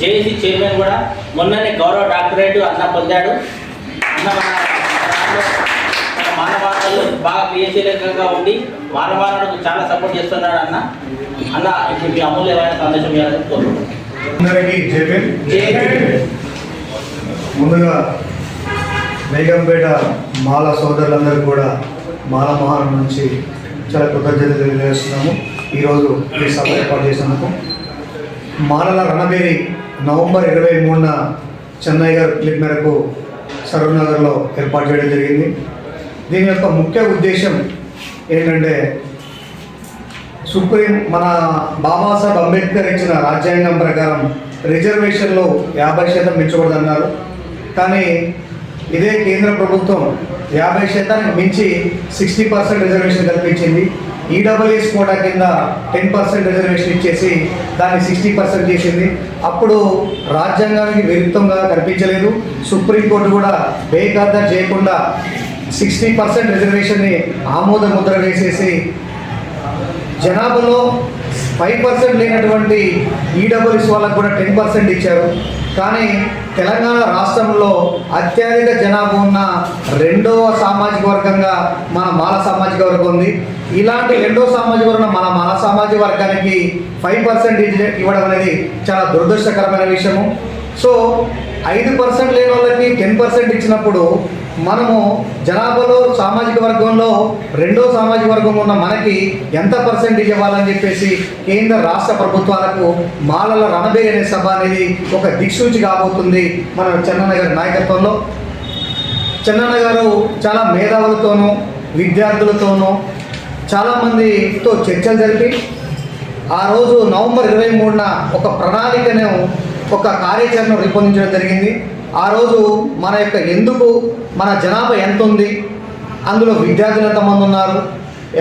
JAC chairman కూడా మొన్ననే గౌరవ డాక్టరేట్ అన్న పొందాడు. అన్న మానవాళులు బాగా క్రియాశీలకంగా ఉండి మానవాళులకు చాలా సపోర్ట్ చేస్తున్నాడు అన్న. అన్న ఇప్పుడు మీ అమూల్యమైన సందేశం ఇవ్వాలని కోరుకుంటున్నాను. ముందుగా బేగంపేట మాల సోదరులందరూ కూడా మాల మహారం నుంచి చాలా కృతజ్ఞతలు తెలియజేస్తున్నాము. ఈరోజు ఈ సభ ఏర్పాటు చేసినందుకు. మాలల రణబేరి నవంబర్ ఇరవై మూడున చెన్నై గారి పిలుపు మేరకు సరూర్నగర్లో ఏర్పాటు చేయడం జరిగింది. దీని యొక్క ముఖ్య ఉద్దేశం ఏంటంటే సుప్రీం మన బాబాసాహెబ్ అంబేద్కర్ ఇచ్చిన రాజ్యాంగం ప్రకారం రిజర్వేషన్లో యాభై శాతం పెంచకూడదన్నారు కానీ ఇదే కేంద్ర ప్రభుత్వం యాభై శాతానికి మించి సిక్స్టీ పర్సెంట్ రిజర్వేషన్ కల్పించింది. ఈడబ్ల్యూఎస్ కోటా కింద టెన్ పర్సెంట్ రిజర్వేషన్ ఇచ్చేసి దాన్ని సిక్స్టీ పర్సెంట్ చేసింది. అప్పుడు రాజ్యాంగానికి విరుద్ధంగా కనిపించలేదు సుప్రీంకోర్టు కూడా బేఖాతరు చేయకుండా సిక్స్టీ పర్సెంట్ రిజర్వేషన్ని ఆమోద ముద్ర వేసేసి జనాభాలో ఫైవ్ పర్సెంట్ లేనటువంటి ఈడబ్ల్యూఎస్ వాళ్ళకు కూడా టెన్ పర్సెంట్ ఇచ్చారు. కానీ తెలంగాణ రాష్ట్రంలో అత్యధిక జనాభా ఉన్న రెండవ సామాజిక వర్గంగా మన మాల సామాజిక వర్గం ఉంది. ఇలాంటి రెండో సామాజిక వర్గం మన మాల సామాజిక వర్గానికి ఫైవ్ పర్సెంట్ ఇవ్వడం అనేది చాలా దురదృష్టకరమైన విషయము. సో ఐదు పర్సెంట్ లేని వాళ్ళకి టెన్ పర్సెంట్ ఇచ్చినప్పుడు మనము జనాభాలో సామాజిక వర్గంలో రెండో సామాజిక వర్గం ఉన్న మనకి ఎంత పర్సెంటేజ్ ఇవ్వాలని చెప్పేసి కేంద్ర రాష్ట్ర ప్రభుత్వాలకు మాలల రణబే అనే సభ అనేది ఒక దిక్సూచి కాబోతుంది మన చెన్నన్న గారి నాయకత్వంలో. చెన్నన్న గారు చాలా మేధావులతోనూ విద్యార్థులతోనూ చాలామందితో చర్చలు జరిపి ఆ రోజు నవంబర్ ఇరవై మూడున ఒక ప్రణాళికను ఒక కార్యాచరణ రూపొందించడం జరిగింది. ఆ రోజు మన యొక్క ఎందుకు మన జనాభా ఎంత ఉంది అందులో విద్యార్థులు ఎంతమంది ఉన్నారు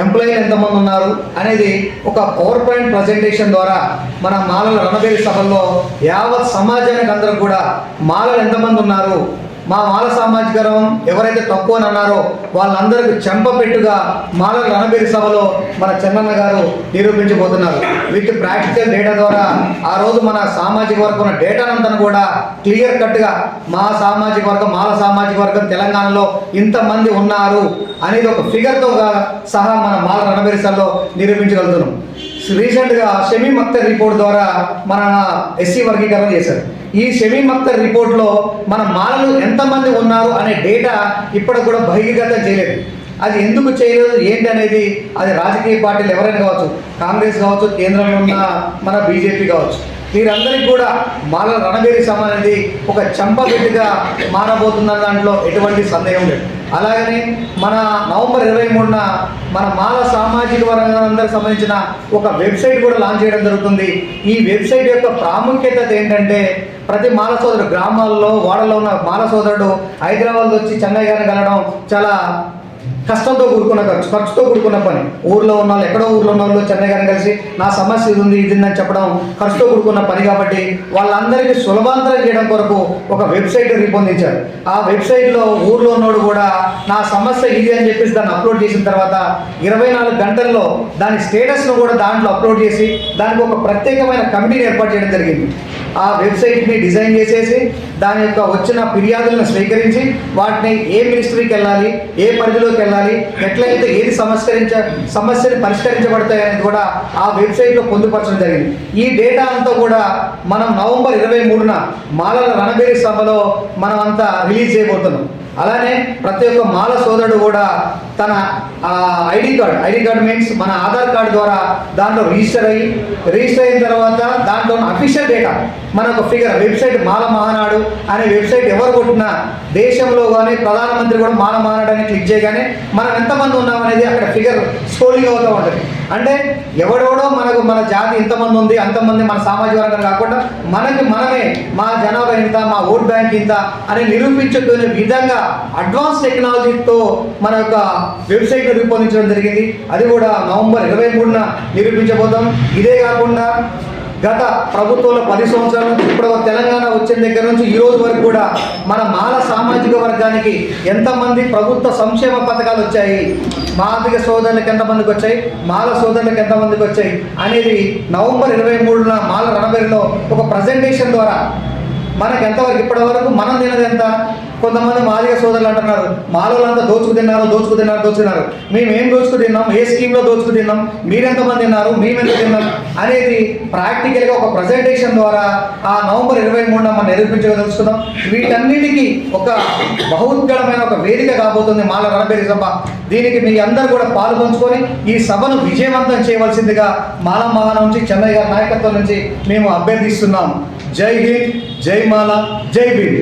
ఎంప్లాయీలు ఎంతమంది ఉన్నారు అనేది ఒక పవర్ పాయింట్ ప్రజెంటేషన్ ద్వారా మన మాలల రణబేరి సభల్లో యావత్ సమాజానికి అందరూ కూడా మాలలు ఎంతమంది ఉన్నారు మా మాల సామాజిక వర్గం ఎవరైతే తక్కువ అని అన్నారో వాళ్ళందరికీ చెంపపెట్టుగా మాలల రణబేరి సభలో మన చెన్నన్న గారు నిరూపించబోతున్నారు. వీటి ప్రాక్టికల్ డేటా ద్వారా ఆ రోజు మన సామాజిక వర్గం ఉన్న డేటానంతా కూడా క్లియర్ కట్గా మా సామాజిక వర్గం మాల సామాజిక వర్గం తెలంగాణలో ఇంతమంది ఉన్నారు అనేది ఒక ఫిగర్తో సహా మన మాల రణబీరి సభలో నిరూపించగలుగుతున్నాం. రీసెంట్గా షమీ మక్తర్ రిపోర్ట్ ద్వారా మన ఎస్సీ వర్గీకరణ చేశారు. ఈ షమీ మక్తర్ రిపోర్ట్లో మన మాలలు ఎంతమంది ఉన్నారు అనే డేటా ఇప్పటికి కూడా బహిర్గతం చేయలేదు. అది ఎందుకు చేయలేదు? ఏంటి అనేది అది రాజకీయ పార్టీలు ఎవరైనా కావచ్చు కాంగ్రెస్ కావచ్చు కేంద్రంలో ఉన్న మన బీజేపీ కావచ్చు. వీరందరికీ కూడా మాల రణబేరి సమ అనేది ఒక చంపబెట్టుగా మారబోతున్న దాంట్లో ఎటువంటి సందేహం లేదు. అలాగనే మన నవంబర్ ఇరవై మూడున మన మాల సామాజిక వర్గాలందరికి సంబంధించిన ఒక వెబ్సైట్ కూడా లాంచ్ చేయడం జరుగుతుంది. ఈ వెబ్సైట్ యొక్క ప్రాముఖ్యత ఏంటంటే ప్రతి మాల సోదరుడు గ్రామాల్లో వాడలో ఉన్న మాల సోదరుడు హైదరాబాద్ వచ్చి చెన్నై గారిని కలవడం చాలా కష్టంతో కూడుకున్న ఖర్చు ఖర్చుతో కూడుకున్న పని. ఊర్లో ఉన్న వాళ్ళు ఎక్కడో ఊర్లో ఉన్న వాళ్ళు చెన్నై గారిని కలిసి నా సమస్య ఇది ఉంది ఇది ఉందని చెప్పడం ఖర్చుతో కూడుకున్న పని కాబట్టి వాళ్ళందరికీ సులభాంతరం చేయడం కొరకు ఒక వెబ్సైట్ రూపొందించారు. ఆ వెబ్సైట్లో ఊర్లో ఉన్నోడు కూడా నా సమస్య ఇది అని చెప్పేసి దాన్ని అప్లోడ్ చేసిన తర్వాత ఇరవై నాలుగు గంటల్లో దాని స్టేటస్ను కూడా దాంట్లో అప్లోడ్ చేసి దానికి ఒక ప్రత్యేకమైన కమిటీని ఏర్పాటు చేయడం జరిగింది. ఆ వెబ్సైట్ని డిజైన్ చేసేసి దాని యొక్క వచ్చిన ఫిర్యాదులను స్వీకరించి వాటిని ఏ మినిస్ట్రీకి వెళ్ళాలి ఏ పరిధిలోకి వెళ్ళాలి ఎట్లయితే ఏది సమస్కరించ సమస్యలు పరిష్కరించబడతాయనేది కూడా ఆ వెబ్సైట్లో పొందుపరచడం జరిగింది. ఈ డేటా అంతా కూడా మనం నవంబర్ ఇరవై మూడున మాలల రణబేరి సభలో మనం అంతా రిలీజ్ చేయబోతున్నాం. అలానే ప్రతి ఒక్క మాల సోదరుడు కూడా తన ID card ID card means మన ఆధార్ కార్డు ద్వారా దాంట్లో రిజిస్టర్ అయ్యి రిజిస్టర్ అయిన తర్వాత దాంట్లో ఉన్న అఫీషియల్ డేటా మనకు ఫిగర్ వెబ్సైట్ మాల మహానాడు అనే వెబ్సైట్ ఎవరు కొట్టినా దేశంలో కానీ ప్రధానమంత్రి కూడా మాల మహానాడు అని క్లిక్ చేయగానే మనం ఎంతమంది ఉన్నాం అనేది అక్కడ ఫిగర్ స్కోలింగ్ అవుతూ ఉంటుంది. అంటే ఎవడెవడో మనకు మన జాతి ఇంతమంది ఉంది అంతమంది మన సామాజిక వర్గం కాకుండా మనకి మనమే మా జనాభా ఇంత మా ఓట్ బ్యాంక్ ఇంత అని నిరూపించుకునే విధంగా అడ్వాన్స్ టెక్నాలజీతో మన యొక్క వెబ్సైట్ రూపొందించడం జరిగింది. అది కూడా నవంబర్ ఇరవై మూడున నిరూపించబోతాం. ఇదే కాకుండా గత ప్రభుత్వంలో పది సంవత్సరాల నుంచి ఇప్పుడు తెలంగాణ వచ్చిన దగ్గర నుంచి ఈ రోజు వరకు కూడా మన మాల సామాజిక వర్గానికి ఎంతమంది ప్రభుత్వ సంక్షేమ పథకాలు వచ్చాయి? మాదిక సోదరులకు ఎంతమందికి వచ్చాయి? మాల సోదరులకు ఎంతమందికి వచ్చాయి? అనేది నవంబర్ ఇరవై మూడున మాల రణబెరిలో ఒక ప్రజెంటేషన్ ద్వారా మనకు ఎంతవరకు ఇప్పటి వరకు మనం తినది ఎంత? కొంతమంది మాదిగ సోదరులు అంటున్నారు మాలోళ్ళంతా దోచుకు తిన్నారు దోచుకు తిన్నారు దోచుకున్నారు మేము ఏం దోచుకు తిన్నాం? ఏ స్కీమ్లో దోచుకు తిన్నాం? మీరెంతమంది తిన్నారు? మేమెంత తిన్నాం? అనేది ప్రాక్టికల్గా ఒక ప్రజెంటేషన్ ద్వారా ఆ నవంబర్ ఇరవై మూడున మనం నిరూపించగలుగుతున్నాం వీటన్నిటికీ ఒక బహుత్కరమైన ఒక వేదిక కాబోతుంది మాల రణబేరి సభ. దీనికి మీ అందరూ కూడా పాలు పంచుకొని ఈ సభను విజయవంతం చేయవలసిందిగా మాల మహా నుంచి చెన్నై గారి నాయకత్వం నుంచి మేము అభ్యర్థిస్తున్నాం. జై హింద్ జై మాల జై భీమ్.